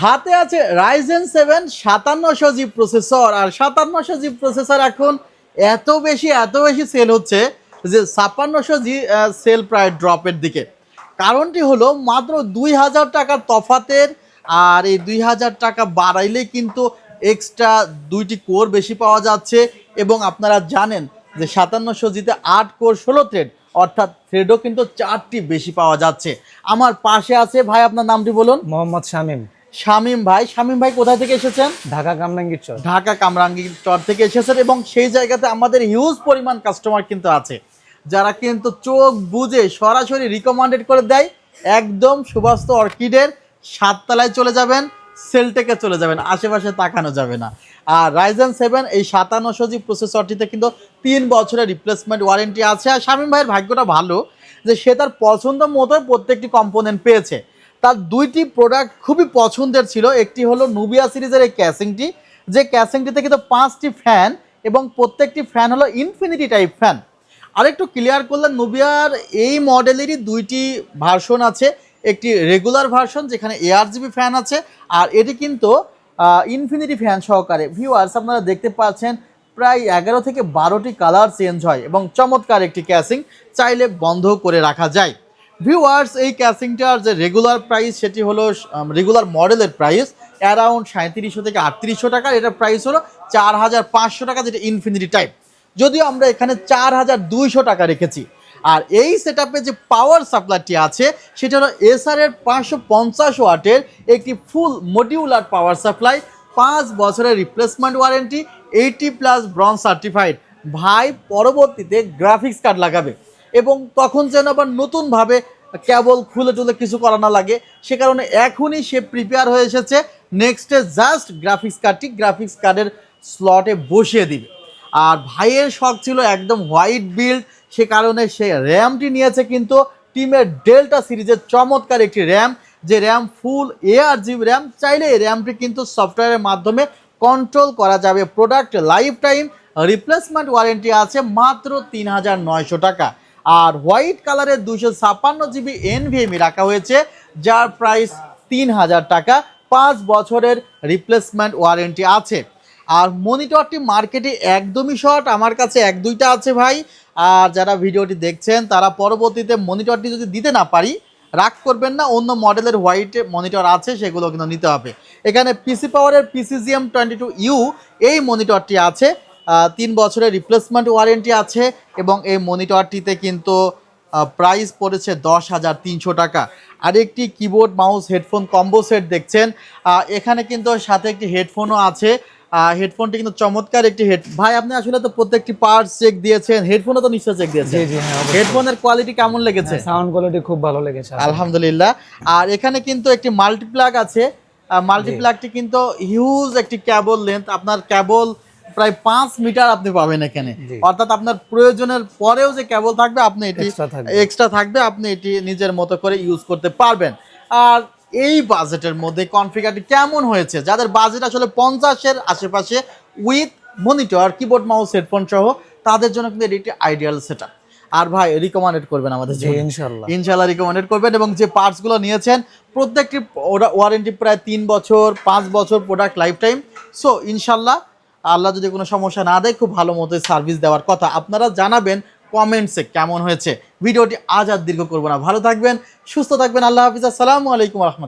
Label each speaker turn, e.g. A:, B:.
A: হাতে আছে Ryzen seven সাতান্নশো জি প্রসেসর আর সাতান্নশো জি প্রসেসর এখন এত বেশি এত বেশি সেল হচ্ছে যে ছাপ্পান্নশো জি সেল প্রায় ড্রপের দিকে। কারণটি হলো মাত্র দুই হাজার টাকার তফাতের, আর এই দুই হাজার টাকা বাড়াইলে কিন্তু এক্সট্রা দুইটি কোর বেশি পাওয়া যাচ্ছে। এবং আপনারা জানেন যে সাতান্নশো জিতে আট কোর ষোলো থ্রেড অর্থাৎ থ্রেডও কিন্তু চারটি বেশি পাওয়া যাচ্ছে। আমার পাশে আছে, ভাই, আপনার নামটি বলুন?
B: মোহাম্মদ শামীম।
A: শামিম ভাই। শামিম ভাই কোথায় থেকে এসেছেন?
B: ঢাকা কামরাঙ্গীর চর।
A: ঢাকা কামরাঙ্গি চর থেকে এসেছেন এবং সেই জায়গাতে আমাদের হিউজ পরিমাণ কাস্টমার কিন্তু আছে। যারা কিন্তু চোখ বুঝে সরাসরি রিকমেন্ডেড করে দেয় একদম সুবাস্ত অর্কিডের সাততলায় চলে যাবেন সেলটেকে চলে যাবেন আশেপাশে তাকানো যাবে না। আর রাইজেন সেভেন এই সাতান্নশো জি প্রসেসরটিতে কিন্তু তিন বছরের রিপ্লেসমেন্ট ওয়ারেন্টি আছে। আর শামীম ভাইয়ের ভাগ্যটা ভালো যে সে তার পছন্দ মতো প্রত্যেকটি কম্পোনেন্ট পেয়েছে। তার দুইটি প্রোডাক্ট খুবই পছন্দের ছিল। একটি হলো নুবিয়া সিরিজের এই ক্যাসিংটি যে ক্যাসিংটিতে কিন্তু পাঁচটি ফ্যান এবং প্রত্যেকটি ফ্যান হলো ইনফিনিটি টাইপ ফ্যান আরেকটু ক্লিয়ার করলেন নুবিয়ার এই মডেলেরই দুইটি ভার্সন আছে। একটি রেগুলার ভার্সন যেখানে এআর জিবি ফ্যান আছে, আর এটি কিন্তু ইনফিনিটি ফ্যান সহকারে। ভিউয়ার্স আপনারা দেখতে পাচ্ছেন, প্রায় এগারো থেকে বারোটি কালার চেঞ্জ হয় এবং চমৎকার একটি ক্যাসিং চাইলে বন্ধ করে রাখা যায়। ভিউয়ার্স এই ক্যাসিংটার যে রেগুলার প্রাইস সেটি হলো রেগুলার মডেলের প্রাইস অ্যারাউন্ড সাঁত্রিশশো থেকে আটত্রিশশো টাকা। এটার প্রাইস হলো চার হাজার পাঁচশো টাকা, যেটা ইনফিনিটি টাইপ যদিও আমরা এখানে চার হাজার দুইশো টাকা রেখেছি। আর এই সেট যে পাওয়ার সাপ্লাইটি আছে, সেটা হলো এসআর এর পাঁচশো পঞ্চাশ ওয়াটের একটি ফুল মডিউলার পাওয়ার সাপ্লাই পাঁচ বছরের replacement warranty eighty plus bronze certified ভাই, পরবর্তীতে গ্রাফিক্স কার্ড লাগাবে। এবং তখন যেন আবার নতুনভাবে কেবল খুলে টুলে কিছু করা না লাগে, সে কারণে এখনই সে প্রিপেয়ার হয়ে এসেছে নেক্সটে জাস্ট গ্রাফিক্স কার্ডটি গ্রাফিক্স কার্ডের স্লটে বসিয়ে দিবে। আর ভাইয়ের শখ ছিল একদম হোয়াইট বিল্ড সে কারণে সে র্যামটি নিয়েছে কিন্তু টিমের ডেল্টা সিরিজের চমৎকার একটি র্যাম যে RAM full AR GB RAM চাইলে এই র্যামটি কিন্তু সফটওয়্যারের মাধ্যমে কন্ট্রোল করা যাবে। Product life time replacement warranty আছে মাত্র তিন হাজার নয়শো টাকা। আর হোয়াইট কালারের দুশো ছাপ্পান্ন জিবি এনভিএমই রাখা হয়েছে, যার প্রাইস তিন হাজার টাকা। পাঁচ বছরের রিপ্লেসমেন্ট ওয়ারেন্টি আছে। আর মনিটরটি মার্কেটে একদমই শর্ট, আমার কাছে এক দুইটা আছে ভাই। আর যারা ভিডিওটি দেখছেন, তারা পরবর্তীতে মনিটরটি যদি দিতে না পারি, রাগ করবেন না, অন্য মডেলের হোয়াইট মনিটর আছে, সেগুলো কিন্তু নিতে হবে। এখানে পিসি পাওয়ারের পিসিজিএম টোয়েন্টি টু ইউ এই মনিটরটি আছে। তিন বছরের রিপ্লেসমেন্ট ওয়ারেন্টি আছে এবং এই মনিটরটিতে কিন্তু প্রাইস পড়েছে দশ হাজার তিনশো টাকা। আরেকটি keyboard mouse headphone combo set দেখছেন। এখানে কিন্তু সাথে একটি হেডফোনও আছে। হেডফোনটি কিন্তু চমৎকার একটি হেড ভাই আপনি আসলে তো প্রত্যেকটি পার্টস চেক দিয়েছেন। হেডফোনও তো নিশ্চয় চেক দিয়েছেন।
B: জি হ্যাঁ
A: হেডফোনের কোয়ালিটি কেমন লেগেছে?
B: সাউন্ড কোয়ালিটি খুব ভালো লেগেছে
A: আলহামদুলিল্লাহ। আর এখানে কিন্তু একটি মাল্টিপ্লাগ আছে। মাল্টিপ্লাগটি কিন্তু হিউজ একটি ক্যাবল লেন্থ আপনার ক্যাবল প্রায় পাঁচ মিটার আপনি পাবেন এখানে। অর্থাৎ আপনার প্রয়োজনের পরেও যে কেবল থাকবে আপনি এটি এক্সট্রা থাকবে। আপনি এটি নিজের মতো করে ইউজ করতে পারবেন। আর এই বাজেটের মধ্যে কনফিগারটি কেমন হয়েছে? যাদের বাজেট আসলে পঞ্চাশের আশেপাশে with monitor keyboard mouse headphone সহ তাদের জন্য কিন্তু এটি একটি আইডিয়াল সেট আর ভাই রিকমেন্ডেড করবেন আমাদের
B: ইনশাল্লাহ
A: ইনশাল্লাহ রিকমেন্ডেড করবেন এবং যে পার্টসগুলো নিয়েছেন প্রত্যেকটি ওয়ারেন্টি প্রায় তিন বছর পাঁচ বছর প্রোডাক্ট লাইফ টাইম সো ইনশাল্লাহ আল্লাহ যদি কোনো সমস্যা না দেয়, খুব ভালো মতো সার্ভিস দেওয়ার কথা আপনারা জানাবেন কমেন্টসে কেমন হয়েছে। ভিডিওটি আজ আর দীর্ঘ করব না। ভালো থাকবেন, সুস্থ থাকবেন। আল্লাহ হাফিজ। আসসালামু আলাইকুম রহমতুল্লাহ।